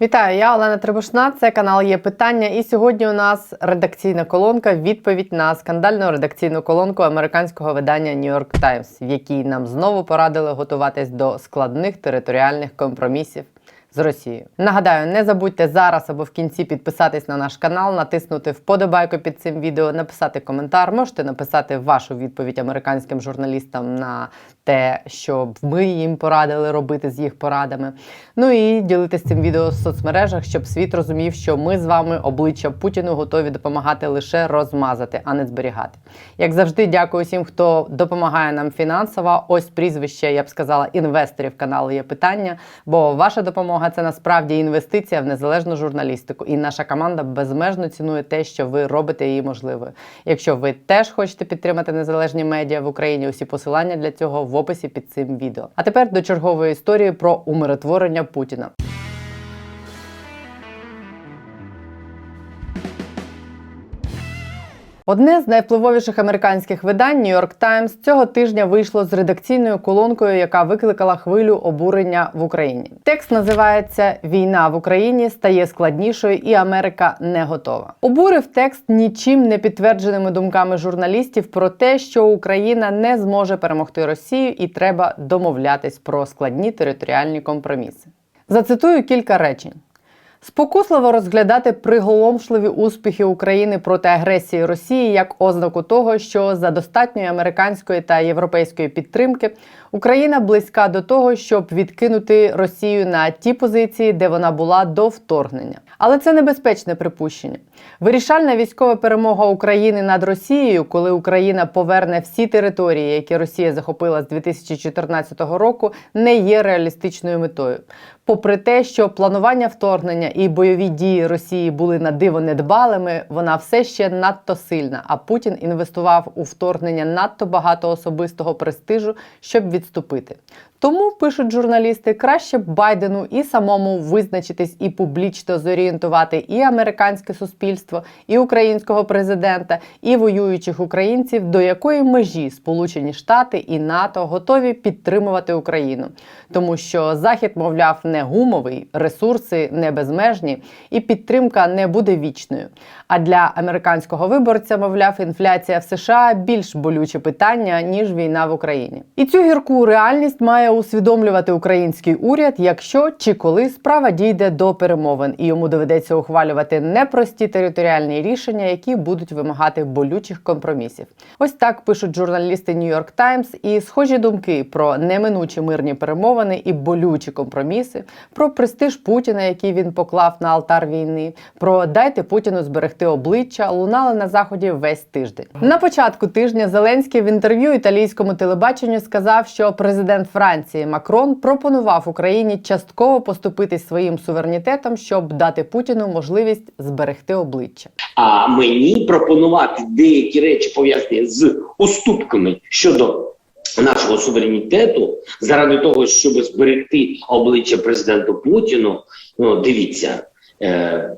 Вітаю, я Олена Требушна. Це канал є питання. І сьогодні у нас редакційна колонка. Відповідь на скандальну редакційну колонку американського видання New York Times, в якій нам знову порадили готуватись до складних територіальних компромісів. З Росією нагадаю, не забудьте зараз або в кінці підписатись на наш канал, натиснути вподобайку під цим відео, написати коментар. Можете написати вашу відповідь американським журналістам на те, що ми їм порадили робити з їх порадами. Ну і ділитись цим відео в соцмережах, щоб світ розумів, що ми з вами обличчя Путіну готові допомагати лише розмазати, а не зберігати. Як завжди, дякую всім, хто допомагає нам фінансово. Ось прізвище, я б сказала, інвесторів каналу є питання, бо ваша допомога це насправді інвестиція в незалежну журналістику. І наша команда безмежно цінує те, що ви робите її можливою. Якщо ви теж хочете підтримати незалежні медіа в Україні, усі посилання для цього в описі під цим відео. А тепер до чергової історії про умиротворення Путіна. Одне з найвпливовіших американських видань York Times цього тижня вийшло з редакційною колонкою, яка викликала хвилю обурення в Україні. Текст називається Війна в Україні стає складнішою, і Америка не готова. Обурив текст нічим не підтвердженими думками журналістів про те, що Україна не зможе перемогти Росію, і треба домовлятись про складні територіальні компроміси. Зацитую кілька речень. Спокусливо розглядати приголомшливі успіхи України проти агресії Росії як ознаку того, що за достатньої американської та європейської підтримки Україна близька до того, щоб відкинути Росію на ті позиції, де вона була до вторгнення. Але це небезпечне припущення. Вирішальна військова перемога України над Росією, коли Україна поверне всі території, які Росія захопила з 2014 року, не є реалістичною метою. Попри те, що планування вторгнення і бойові дії Росії були на диво недбалими, вона все ще надто сильна. А Путін інвестував у вторгнення надто багато особистого престижу, щоб відступити. Тому пишуть журналісти, краще Байдену і самому визначитись і публічно зорієнтувати і американське суспільство, і українського президента, і воюючих українців, до якої межі Сполучені Штати і НАТО готові підтримувати Україну, тому що Захід, мовляв, не гумовий, ресурси не безмежні, і підтримка не буде вічною. А для американського виборця, мовляв, інфляція в США більш болюче питання ніж війна в Україні. І цю гірку реальність має усвідомлювати український уряд, якщо чи коли справа дійде до перемовин, і йому доведеться ухвалювати непрості територіальні рішення, які будуть вимагати болючих компромісів. Ось так пишуть журналісти York Times і схожі думки про неминучі мирні перемовини і болючі компроміси, про престиж Путіна, який він поклав на алтар війни, про дайте Путіну зберегти обличчя, лунали на заході весь тиждень. На початку тижня Зеленський в інтерв'ю італійському телебаченню сказав, що президент Франції Макрон пропонував Україні частково поступитись своїм суверенітетом, щоб дати Путіну можливість зберегти обличчя. А мені пропонувати деякі речі пов'язані з уступками щодо нашого суверенітету заради того, щоб зберегти обличчя президенту Путіну. Ну дивіться. Е,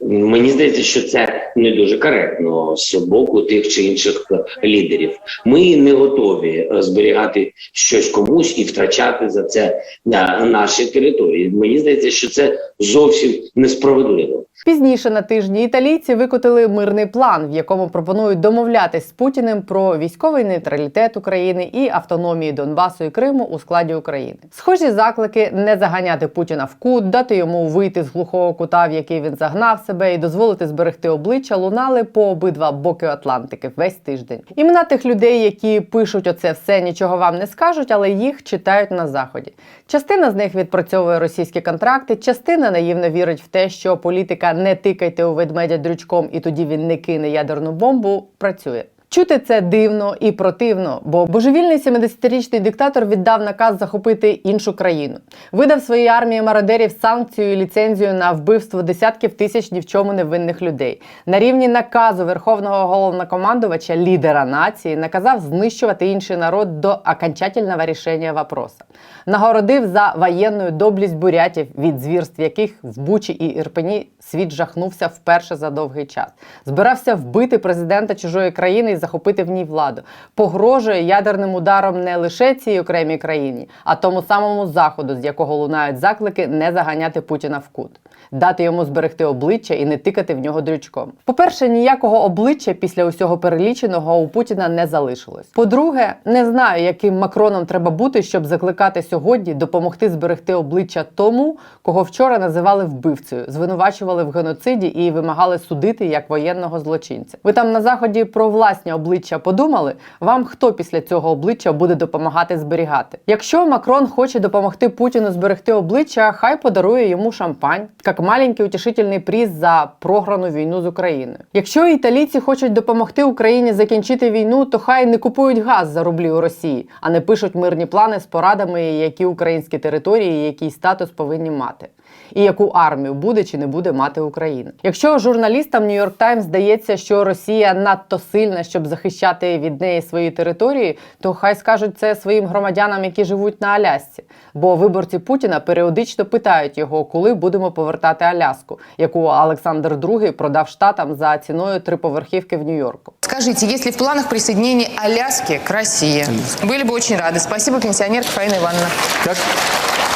Мені здається, що це не дуже коректно з боку тих чи інших лідерів. Ми не готові е, зберігати щось комусь і втрачати за це е, наші території. Мені здається, що це зовсім несправедливо. Пізніше на тижні італійці викотили мирний план, в якому пропонують домовлятись з Путіним про військовий нейтралітет України і автономії Донбасу і Криму у складі України. Схожі заклики не заганяти Путіна в кут, дати йому вийти з глухого кута, в який він загнав себе, і дозволити зберегти обличчя, лунали по обидва боки Атлантики весь тиждень. Імена тих людей, які пишуть оце все, нічого вам не скажуть, але їх читають на заході. Частина з них відпрацьовує російські контракти, частина наївно вірить в те, що політика не тикайте у ведмедя дрючком, і тоді він не кине ядерну бомбу. Працює. Чути це дивно і противно, бо божевільний 70-річний диктатор віддав наказ захопити іншу країну, видав своїй армії мародерів санкцію і ліцензію на вбивство десятків тисяч ні в чому невинних людей. На рівні наказу верховного головнокомандувача, лідера нації, наказав знищувати інший народ до окончательного рішення вопроса. Нагородив за воєнну доблість бурятів, від звірств яких в Бучі і Ірпені світ жахнувся вперше за довгий час. Збирався вбити президента чужої країни захопити в ній владу, погрожує ядерним ударом не лише цій окремій країні, а тому самому заходу, з якого лунають заклики не заганяти Путіна в кут. Дати йому зберегти обличчя і не тикати в нього дрючком. По-перше, ніякого обличчя після усього переліченого у Путіна не залишилось. По-друге, не знаю, яким Макроном треба бути, щоб закликати сьогодні допомогти зберегти обличчя тому, кого вчора називали вбивцею, звинувачували в геноциді і вимагали судити як воєнного злочинця. Ви там на заході про власні обличчя подумали? Вам хто після цього обличчя буде допомагати зберігати? Якщо Макрон хоче допомогти Путіну зберегти обличчя, хай подарує йому шампань, як маленький утішительний приз за програну війну з Україною. Якщо італійці хочуть допомогти Україні закінчити війну, то хай не купують газ за рублі у Росії, а не пишуть мирні плани з порадами, які українські території, який статус повинні мати І яку армію буде чи не буде мати Україна. Якщо журналістам Нью-Йорк Таймс здається, що Росія надто сильна, щоб захищати від неї свої території, то хай скажуть це своїм громадянам, які живуть на Алясці. Бо виборці Путіна періодично питають його, коли будемо повертати Аляску, яку Олександр II продав штатам за ціною триповерхівки в Нью-Йорку. Скажите, есть ли в планах присоединение Аляски к России? Были бы очень рады. Спасибо, пенсионерка Фаина Ивановна. Как?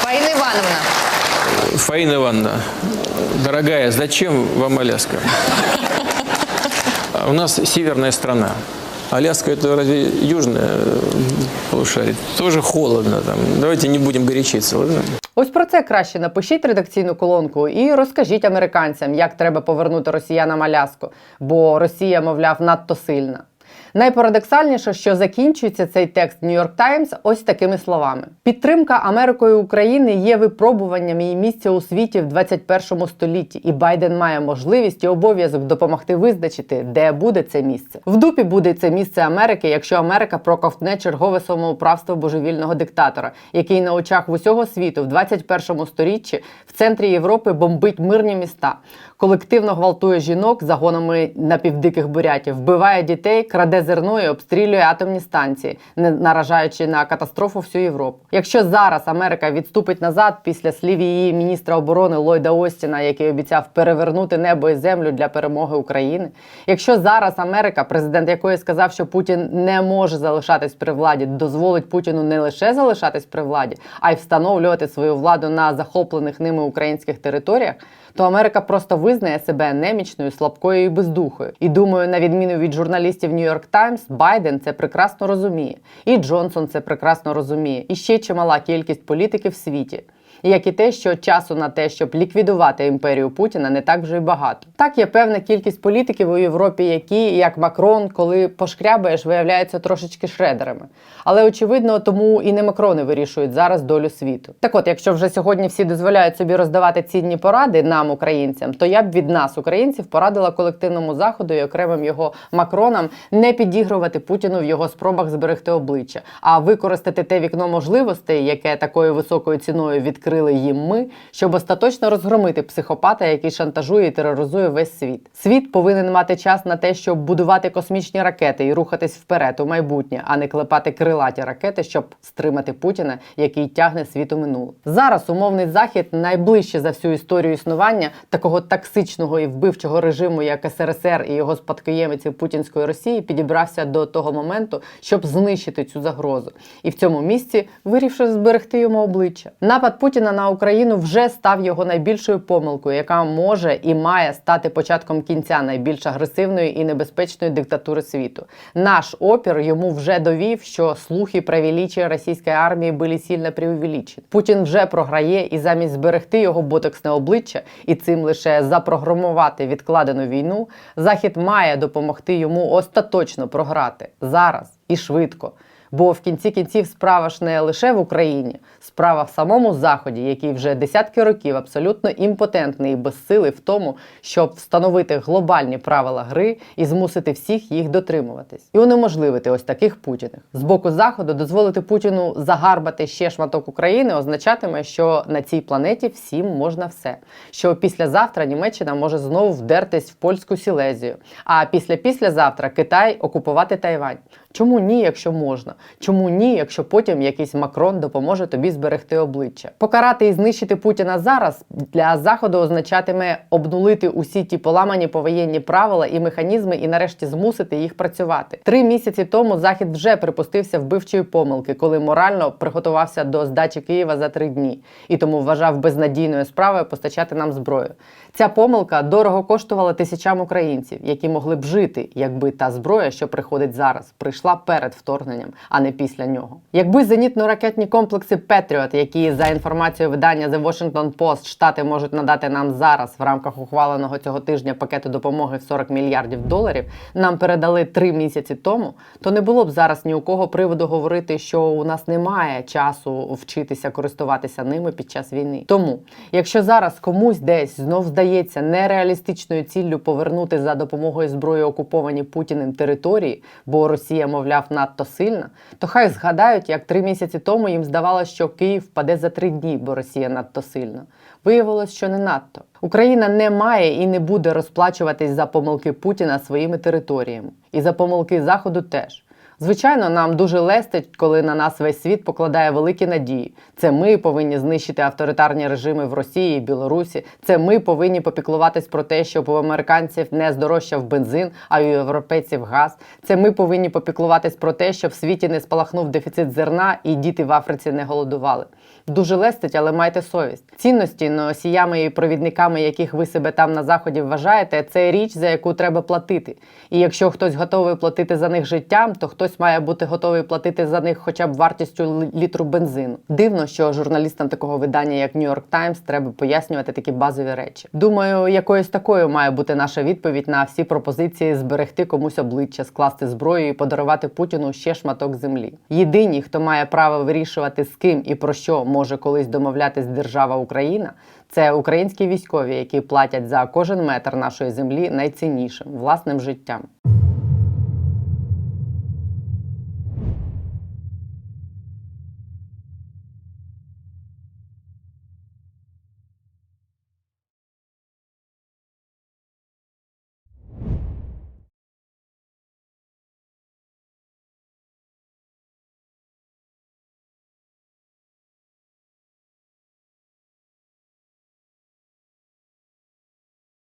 Фаина Ивановна. Фаина Ивановна, дорогая, зачем вам Аляска? У нас северная страна. Аляска это разве южная э, полушарие? Тоже холодно там. Давайте не будем горячиться, ладно? Ось про це краще напишіть редакційну колонку і розкажіть американцям, як треба повернути росіянам Аляску, бо Росія, мовляв, надто сильна. Найпарадоксальніше, що закінчується цей текст York Times ось такими словами: підтримка Америкою України є випробуванням її місця у світі в 21 столітті, і Байден має можливість і обов'язок допомогти визначити, де буде це місце. В дупі буде це місце Америки, якщо Америка проковтне чергове самоуправство божевільного диктатора, який на очах в усього світу в 21 сторіччі в центрі Європи бомбить мирні міста, колективно гвалтує жінок загонами напівдиких бурятів, вбиває дітей, краде зерно і обстрілює атомні станції, не наражаючи на катастрофу всю Європу. Якщо зараз Америка відступить назад після слів її міністра оборони Ллойда Остіна, який обіцяв перевернути небо і землю для перемоги України, якщо зараз Америка, президент якої сказав, що Путін не може залишатись при владі, дозволить Путіну не лише залишатись при владі, а й встановлювати свою владу на захоплених ними українських територіях, то Америка просто визнає себе немічною, слабкою і бездухою. І думаю, на відміну від журналістів Нью-Йорк Таймс, Байден це прекрасно розуміє, і Джонсон це прекрасно розуміє, і ще чимала кількість політиків в світі. Як і те, що часу на те, щоб ліквідувати імперію Путіна, не так вже й багато. Так є певна кількість політиків у Європі, які, як Макрон, коли пошкрябаєш, виявляються трошечки шредерами. Але очевидно, тому і не Макрони вирішують зараз долю світу. Так от, якщо вже сьогодні всі дозволяють собі роздавати цінні поради нам, українцям, то я б від нас, українців, порадила колективному заходу і окремим його Макронам не підігрувати Путіну в його спробах зберегти обличчя, а використати те вікно можливостей, яке такою високою ціною відкрили їм ми, щоб остаточно розгромити психопата, який шантажує і тероризує весь світ. Світ повинен мати час на те, щоб будувати космічні ракети і рухатись вперед у майбутнє, а не клепати крилаті ракети, щоб стримати Путіна, який тягне світ у минуле. Зараз умовний захід найближче за всю історію існування такого токсичного і вбивчого режиму, як СРСР і його спадкоємиці Путінської Росії, підібрався до того моменту, щоб знищити цю загрозу, і в цьому місці вирішив зберегти йому обличчя. Напад Путіна на Україну вже став його найбільшою помилкою, яка може і має стати початком кінця найбільш агресивної і небезпечної диктатури світу. Наш опір йому вже довів, що слухи про величие російської армії були сильно преувеличені. Путін вже програє, і замість зберегти його ботоксне обличчя і цим лише запрограмувати відкладену війну, захід має допомогти йому остаточно програти зараз і швидко. Бо в кінці кінців справа ж не лише в Україні, справа в самому заході, який вже десятки років абсолютно імпотентний і безсилий в тому, щоб встановити глобальні правила гри і змусити всіх їх дотримуватись, і унеможливити ось таких путіних з боку заходу. Дозволити Путіну загарбати ще шматок України означатиме, що на цій планеті всім можна все. Що післязавтра Німеччина може знову вдертись в польську Сілезію, а після післязавтра Китай окупувати Тайвань. Чому ні, якщо можна? Чому ні, якщо потім якийсь Макрон допоможе тобі зберегти обличчя? Покарати і знищити Путіна зараз для заходу означатиме обнулити усі ті поламані повоєнні правила і механізми, і нарешті змусити їх працювати. Три місяці тому захід вже припустився вбивчої помилки, коли морально приготувався до здачі Києва за три дні, і тому вважав безнадійною справою постачати нам зброю. Ця помилка дорого коштувала тисячам українців, які могли б жити, якби та зброя, що приходить зараз, прийшла перед вторгненням, а не після нього. Якби зенітно-ракетні комплекси Петріот, які за інформацією видання The Washington Post штати можуть надати нам зараз в рамках ухваленого цього тижня пакету допомоги в 40 мільярдів доларів, нам передали три місяці тому, то не було б зараз ні у кого приводу говорити, що у нас немає часу вчитися користуватися ними під час війни. Тому, якщо зараз комусь десь знов здається нереалістичною ціллю повернути за допомогою зброї окуповані Путіним території, бо Росія, мовляв, надто сильна, то хай згадають, як три місяці тому їм здавалося, що Київ впаде за три дні, бо Росія надто сильна. Виявилось, що не надто. Україна не має і не буде розплачуватись за помилки Путіна своїми територіями, і за помилки Заходу теж. Звичайно, нам дуже лестить, коли на нас весь світ покладає великі надії. Це ми повинні знищити авторитарні режими в Росії і Білорусі. Це ми повинні попіклуватись про те, щоб у американців не здорожчав бензин, а у європейців газ. Це ми повинні попіклуватись про те, щоб в світі не спалахнув дефіцит зерна і діти в Африці не голодували. Дуже лестить, але майте совість. Цінності, носіями і провідниками, яких ви себе там на заході вважаєте, це річ, за яку треба платити. І якщо хтось готовий платити за них життям, то хтось має бути готовий платити за них хоча б вартістю літру бензину. Дивно, що журналістам такого видання, як New York Times, треба пояснювати такі базові речі. Думаю, якоюсь такою має бути наша відповідь на всі пропозиції зберегти комусь обличчя, скласти зброю і подарувати Путіну ще шматок землі. Єдині, хто має право вирішувати з ким і про що може колись домовлятись держава Україна, це українські військові, які платять за кожен метр нашої землі найціннішим власним життям.